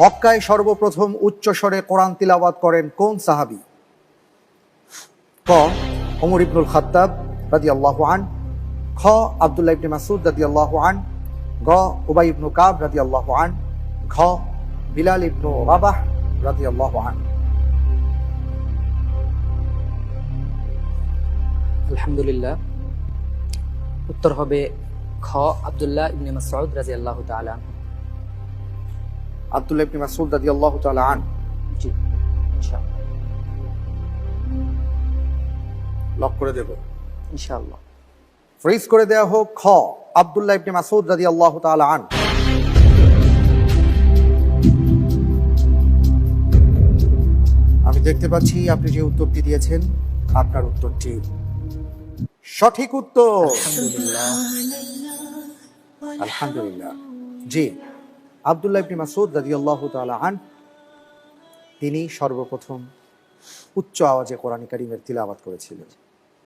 মক্কায় সর্বপ্রথম উচ্চ স্বরে কোরআন তিলাওয়াত করেন কোন সাহাবি? ক ইবনুল খাত্তাব রাদি আল্লাহ আন, খ, আবদুল্লাহ ইবনে মাসুদ রাদি আল্লাহ আন, গ, উবাই ইবনু কাব রাদি আল্লাহ আন, ঘ, বিলাল ইবনু রাবাহ রাদি আল্লাহ আন। আলহামদুলিল্লাহ। উত্তর হবে খ, আব্দুল্লাহ ইবনে মাসউদ রাদিয়াল্লাহু তাআলা আবদুল্লাহ ইবনে মাসুদ রাদি আল্লাহ তাআলা আন। জি ইনশাআল্লাহ। লক করে দেব। ইনশাআল্লাহ। ফ্রিজ করে দেয়া হোক খ আবদুল্লাহ ইবনে মাসুদ রাদি আল্লাহ তাআলা আন। আমি দেখতে পাচ্ছি আপনি যে উত্তরটি দিয়েছেন আপনার উত্তরটি। সঠিক উত্তর। আলহামদুলিল্লাহ। আলহামদুলিল্লাহ। জি। আবদুল্লাহ ইবনে মাসুদ রাদিয়াল্লাহু তালা আন তিনি সর্বপ্রথম উচ্চ আওয়াজে কোরআন করিমের তিলাবাত করেছিলেন।